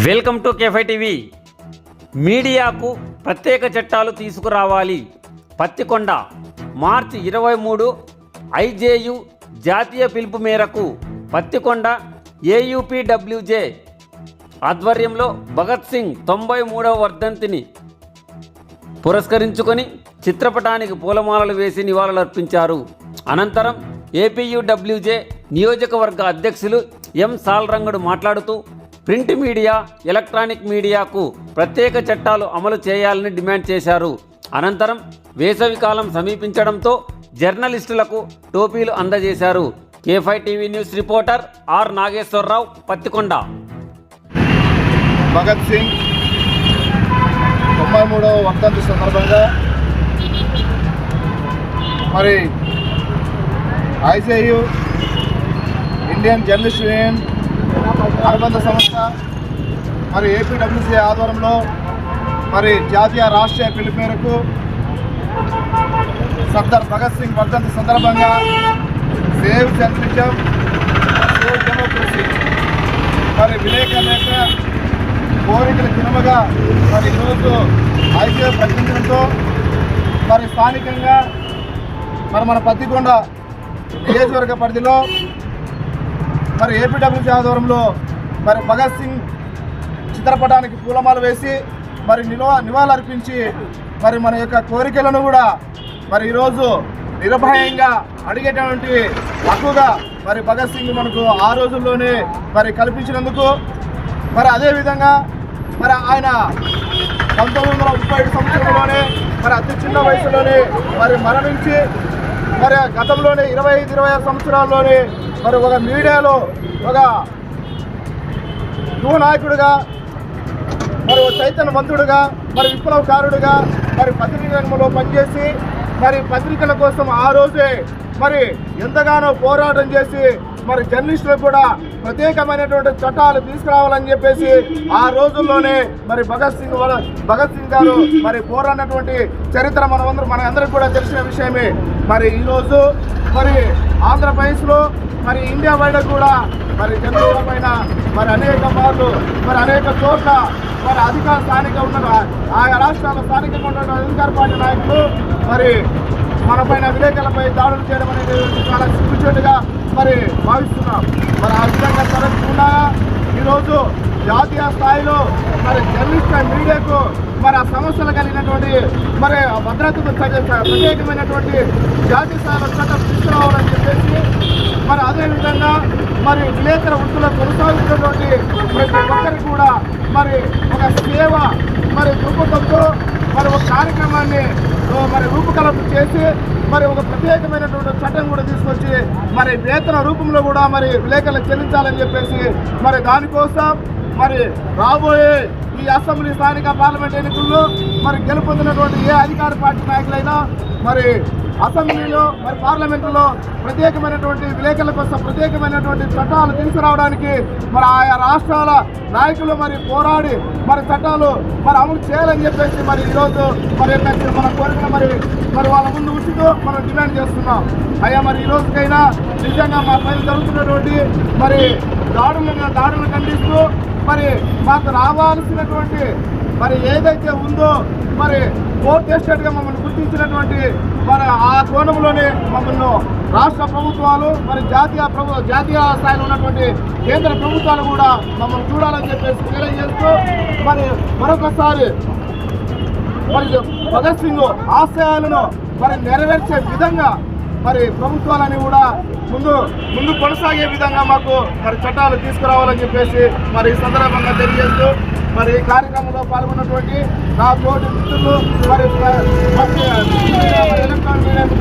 Welcome to కేఫై TV. మీడియాకు ప్రత్యేక చట్టాలు తీసుకురావాలి. పత్తికొండ మార్చి ఇరవై మూడు ఐజేయు జాతీయ పిలుపు మేరకు పత్తికొండ ఏయుపిడబ్ల్యూజే ఆధ్వర్యంలో భగత్ సింగ్ తొంభై మూడవ వర్ధంతిని పురస్కరించుకొని చిత్రపటానికి పూలమాలలు వేసి నివాళులర్పించారు. అనంతరం ఏపీయూడబ్ల్యూజే నియోజకవర్గ అధ్యక్షులు ఎం సాల్రంగడు మాట్లాడుతూ ప్రింట్ మీడియా ఎలక్ట్రానిక్ మీడియాకు ప్రత్యేక చట్టాలు అమలు చేయాలని డిమాండ్ చేశారు. అనంతరం వేసవికాలం సమీపించడంతో జర్నలిస్టులకు టోపీలు అందజేశారు. కేఫై TV news reporter R Nageswara Rao Pattikonda. Bhagat Singh తొంభై మూడవ వర్ధంతి సందర్భంగా మరి ఐజేయు ఇండియన్ జర్నలిస్ట్ యూనియన్ అనుబంధ సంస్థ మరి ఏపీడబ్ల్యూసీ ఆధ్వర్యంలో మరి జాతీయ రాష్ట్రీయ పిలుపు మేరకు సర్దార్ భగత్ సింగ్ వర్ధంతి సందర్భంగా సేవ్ జర్నలిజం సేవ్ డెమోక్రసీ మరి విలేకరులేక కోరికల కినమగా మరి ఈరోజు ఐసీఐ ప్రకటించడంతో మరి స్థానికంగా మరి మన పత్తికొండ నియోజకవర్గ పరిధిలో మరి ఏపీడబ్ల్యూసీ ఆధ్వర్యంలో మరి భగత్ సింగ్ చిత్రపటానికి పూలమాల వేసి మరి నిల్వ నివాళులర్పించి మరి మన యొక్క కోరికలను కూడా మరి ఈరోజు నిర్భయంగా అడిగేటటువంటి హక్కుగా మరి భగత్ సింగ్ మనకు ఆ రోజుల్లోనే మరి కల్పించినందుకు మరి అదేవిధంగా మరి ఆయన పంతొమ్మిది వందల ముప్పై ఐదు సంవత్సరంలోనే మరి అతి చిన్న వయసులోనే మరి మరణించి మరి గతంలోనే ఇరవై ఐదు ఇరవై ఆరు సంవత్సరాల్లోనే మరి ఒక మీడియాలో ఒక యువ నాయకుడుగా మరి చైతన్యవంతుడుగా మరి విప్లవకారుడుగా మరి పత్రిక రంగంలో పనిచేసి మరి పత్రికల కోసం ఆ రోజే మరి ఎంతగానో పోరాటం చేసి మరి జర్నలిస్టులకు కూడా ప్రత్యేకమైనటువంటి చట్టాలు తీసుకురావాలని చెప్పేసి ఆ రోజుల్లోనే మరి భగత్ సింగ్ భగత్ సింగ్ గారు మరి పోరాడినటువంటి చరిత్ర మనమందరం మన అందరికి కూడా తెలిసిన విషయమే. మరి ఈరోజు మరి ఆంధ్రప్రదేశ్లో మరి ఇండియా వైడ్ కూడా మరి జర్నలిస్టుల పైన మరి అనేక మార్లు మరి అనేక చోట్ల మరి అధికార స్థానిక ఉన్న ఆయా రాష్ట్రాల స్థానికంగా ఉన్న అధికార పార్టీ నాయకులు మరి మన పైన విలేకరులపై దాడులు చేయడం అనేది చాలా సిగ్గుచేటుగా మరి భావిస్తున్నాం. మరి ఆ విధంగా జరగకుండా ఈరోజు జాతీయ స్థాయిలో మరి జర్నలిస్ట్ మీడియాకు మరి ఆ సమస్యలు కలిగినటువంటి మరి భద్రతకు ప్రత్యేకమైనటువంటి జాతీయ స్థాయిలో చట్టం తీసుకురావాలని చెప్పేసి మరి అదేవిధంగా మరి విలేకర వృత్తుల కొనసాగుతున్నటువంటి ప్రతి ఒక్కరికి కూడా మరి ఒక సేవ మరి దృక్పథంతో మరి ఒక కార్యక్రమాన్ని మరి రూపకల్పన చేసి మరి ఒక ప్రత్యేకమైనటువంటి చట్టం కూడా తీసుకొచ్చి మరి వేతన రూపంలో కూడా మరి విలేకరులు చెల్లించాలని చెప్పేసి మరి దానికోసం మరి రాబోయే ఈ అసెంబ్లీ స్థానిక పార్లమెంట్ ఎన్నికల్లో మరి గెలుపొందినటువంటి ఏ అధికార పార్టీ నాయకులైనా మరి అసెంబ్లీలో మరి పార్లమెంటులో ప్రత్యేకమైనటువంటి విలేకరుల కోసం ప్రత్యేకమైనటువంటి చట్టాలు తీసుకురావడానికి మరి ఆయా రాష్ట్రాల నాయకులు మరి పోరాడి మరి చట్టాలు మరి అమలు చేయాలని చెప్పేసి మరి ఈరోజు మరి ఏంటంటే మన కోరిక మరి మరి వాళ్ళ ముందు ఉంచుతూ మనం డిమాండ్ చేస్తున్నాం. అయ్యా మరి ఈ రోజుకైనా నిజంగా మా పైన జరుగుతున్నటువంటి మరి దాడులను దాడులను ఖండిస్తూ మరి మాకు రావాల్సినటువంటి మరి ఏదైతే ఉందో మరి కోర్టు ఎస్టేట్గా మమ్మల్ని గుర్తించినటువంటి మరి ఆ కోణంలోనే మమ్మల్ని రాష్ట్ర ప్రభుత్వాలు మరి జాతీయ ప్రభు జాతీయ స్థాయిలో ఉన్నటువంటి కేంద్ర ప్రభుత్వాలు కూడా మమ్మల్ని చూడాలని చెప్పేసి తెలియజేస్తూ మరి మరొకసారి మరి భగత్ సింగ్ ఆశయాలను మరి నెరవేర్చే విధంగా మరి ప్రభుత్వాలని కూడా ముందు ముందు కొనసాగే విధంగా మాకు మరి చట్టాలు తీసుకురావాలని చెప్పేసి మరి ఈ సందర్భంగా తెలియజేస్తూ మరి ఈ కార్యక్రమంలో పాల్గొన్నటువంటి నా తోటి మిత్రులు మరి ఎలక్ట్రానిక్